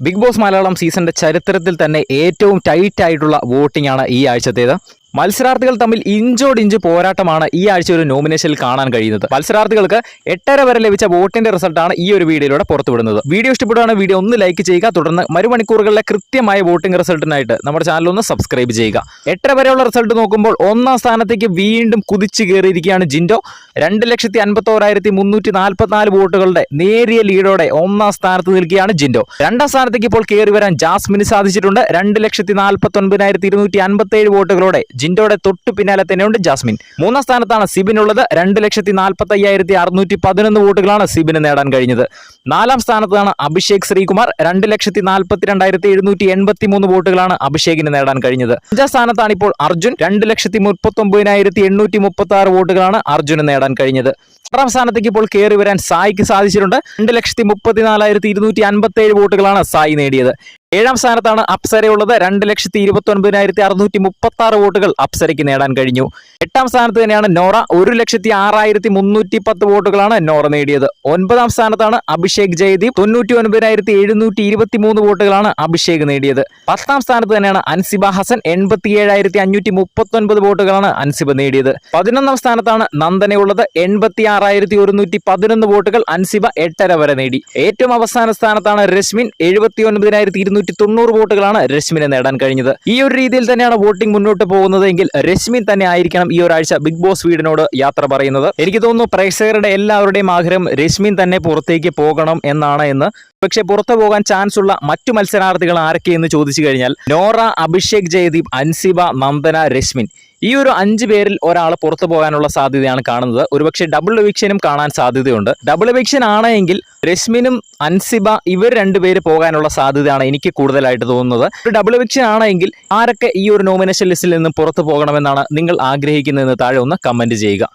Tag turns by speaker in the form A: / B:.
A: Big boss Malayalam സീസണിന്റെ ചരിത്രത്തിൽ തന്നെ ഏറ്റവും ടൈറ്റ് ആയിട്ടുള്ള വോട്ടിംഗ് ആണ് ഈ ആഴ്ചത്തേത്. മത്സരാർത്ഥികൾ തമ്മിൽ ഇഞ്ചോടിഞ്ച് പോരാട്ടമാണ് ഈ ആഴ്ച ഒരു നോമിനേഷനിൽ കാണാൻ കഴിയുന്നത്. മത്സരാർത്ഥികൾക്ക് എട്ടര വരെ ലഭിച്ച വോട്ടിന്റെ റിസൾട്ടാണ് ഈ ഒരു വീഡിയോയിലൂടെ പുറത്തുവിടുന്നത്. വീഡിയോ ഇഷ്ടപ്പെടുകയാണ് വീഡിയോ ഒന്ന് ലൈക്ക് ചെയ്യുക തുടർന്ന് മരുമണിക്കൂറുകളിലെ കൃത്യമായ വോട്ടിംഗ് റിസൾട്ടിനായിട്ട് നമ്മുടെ ചാനൽ ഒന്ന് സബ്സ്ക്രൈബ് ചെയ്യുക. എട്ടര വരെയുള്ള റിസൾട്ട് നോക്കുമ്പോൾ ഒന്നാം സ്ഥാനത്തേക്ക് വീണ്ടും കുതിച്ചു കയറിയിരിക്കുകയാണ് ജിൻഡോ. രണ്ട് ലക്ഷത്തി അൻപത്തോരായിരത്തി മുന്നൂറ്റി നാൽപ്പത്തിനാല് വോട്ടുകളുടെ നേരിയ ലീഡോടെ ഒന്നാം സ്ഥാനത്ത് നിൽക്കുകയാണ് ജിൻഡോ. രണ്ടാം സ്ഥാനത്തേക്ക് ഇപ്പോൾ കയറി വരാൻ ജാസ്മിന് സാധിച്ചിട്ടുണ്ട്. രണ്ട് ലക്ഷത്തി നാൽപ്പത്തി ഒൻപതിനായിരത്തി ഇരുന്നൂറ്റി അൻപത്തി ഏഴ് വോട്ടുകളോടെ ജിൻഡോയുടെ തൊട്ടു പിന്നാലെ തന്നെയുണ്ട് ജാസ്മിൻ. മൂന്നാം സ്ഥാനത്താണ് സിബിനുള്ളത്. രണ്ട് ലക്ഷത്തി നാൽപ്പത്തി അയ്യായിരത്തി അറുന്നൂറ്റി പതിനൊന്ന് വോട്ടുകളാണ് സിബിന് നേടാൻ കഴിഞ്ഞത്. നാലാം സ്ഥാനത്താണ് അഭിഷേക് ശ്രീകുമാർ. രണ്ട് ലക്ഷത്തി നാൽപ്പത്തി രണ്ടായിരത്തി എഴുന്നൂറ്റി എൺപത്തി മൂന്ന് വോട്ടുകളാണ് അഭിഷേകിന് നേടാൻ കഴിഞ്ഞത്. അഞ്ചാം സ്ഥാനത്താണ് ഇപ്പോൾ അർജുൻ. രണ്ട് ലക്ഷത്തി മുപ്പത്തി ഒമ്പതിനായിരത്തി എണ്ണൂറ്റി മുപ്പത്തി ആറ് വോട്ടുകളാണ് അർജുന് നേടാൻ കഴിഞ്ഞത്. ആറാം സ്ഥാനത്തേക്ക് ഇപ്പോൾ കയറി വരാൻ സായിക്ക് സാധിച്ചിട്ടുണ്ട്. രണ്ട് ലക്ഷത്തി മുപ്പത്തിനാലായിരത്തി ഇരുന്നൂറ്റി അൻപത്തി ഏഴ് വോട്ടുകളാണ് സായി നേടിയത്. ഏഴാം സ്ഥാനത്താണ് അപ്സരയുള്ളത് രണ്ട് ലക്ഷത്തി ഇരുപത്തി ഒൻപതിനായിരത്തി അറുന്നൂറ്റി മുപ്പത്തി ആറ് വോട്ടുകൾ അപ്സരയ്ക്ക് നേടാൻ കഴിഞ്ഞു. എട്ടാം സ്ഥാനത്ത് തന്നെയാണ് നോറ. ഒരു ലക്ഷത്തി ആറായിരത്തി മുന്നൂറ്റി പത്ത് വോട്ടുകളാണ് നോറ നേടിയത്. ഒൻപതാം സ്ഥാനത്താണ് അഭിഷേക് ജയദീപ്. തൊണ്ണൂറ്റി ഒൻപതിനായിരത്തി എഴുന്നൂറ്റി ഇരുപത്തി മൂന്ന് വോട്ടുകളാണ് അഭിഷേക് നേടിയത്. പത്താം സ്ഥാനത്ത് തന്നെയാണ് അൻസിബ ഹസൻ. എൺപത്തി ഏഴായിരത്തി അഞ്ഞൂറ്റി മുപ്പത്തി ഒൻപത് വോട്ടുകളാണ് അൻസിബ നേടിയത്. പതിനൊന്നാം സ്ഥാനത്താണ് നന്ദനയുള്ളത് എൺപത്തി ആറായിരത്തി ഒരുന്നൂറ്റി പതിനൊന്ന് വോട്ടുകൾ അൻസിബ എട്ടര വരെ നേടി. ഏറ്റവും അവസാന സ്ഥാനത്താണ് രശ്മിൻ. എഴുപത്തി ഒൻപതിനായിരത്തി ഇരുന്നൂറ്റി തൊണ്ണൂറ് വോട്ടുകളാണ് രശ്മിന് നേടാൻ കഴിഞ്ഞത്. ഈ ഒരു രീതിയിൽ തന്നെയാണ് വോട്ടിംഗ് മുന്നോട്ട് പോകുന്നത് എങ്കിൽ രശ്മിൻ തന്നെ ആയിരിക്കണം ഈ ഒരാഴ്ച ബിഗ് ബോസ് വീടിനോട് യാത്ര പറയുന്നത്. എനിക്ക് തോന്നുന്നു പ്രേക്ഷകരുടെ എല്ലാവരുടെയും ആഗ്രഹം രശ്മിൻ തന്നെ പുറത്തേക്ക് പോകണം എന്നാണ് എന്ന്. പക്ഷെ പുറത്തു പോകാൻ ചാൻസ് ഉള്ള മറ്റു മത്സരാർത്ഥികൾ ആരൊക്കെയെന്ന് ചോദിച്ചു കഴിഞ്ഞാൽ നോറ അഭിഷേക് ജയദീപ് അൻസിബ നന്ദന രശ്മിൻ. ഈ ഒരു അഞ്ച് പേരിൽ ഒരാൾ പുറത്തു പോകാനുള്ള സാധ്യതയാണ് കാണുന്നത്. ഒരുപക്ഷെ ഡബിൾ എവിക്ഷനും കാണാൻ സാധ്യതയുണ്ട്. ഡബിൾ എവിക്ഷൻ ആണെങ്കിൽ രശ്മിനും അൻസിബ ഇവർ രണ്ടുപേര് പോകാനുള്ള സാധ്യതയാണ് എനിക്ക് കൂടുതലായിട്ട് തോന്നുന്നത്. ഒരു ഡബിൾ വിക്ഷൻ ആണെങ്കിൽ ആരൊക്കെ ഈ ഒരു നോമിനേഷൻ ലിസ്റ്റിൽ നിന്ന് പുറത്തു പോകണമെന്നാണ് നിങ്ങൾ ആഗ്രഹിക്കുന്നതെന്ന് താഴെ ഒന്ന് കമന്റ് ചെയ്യുക.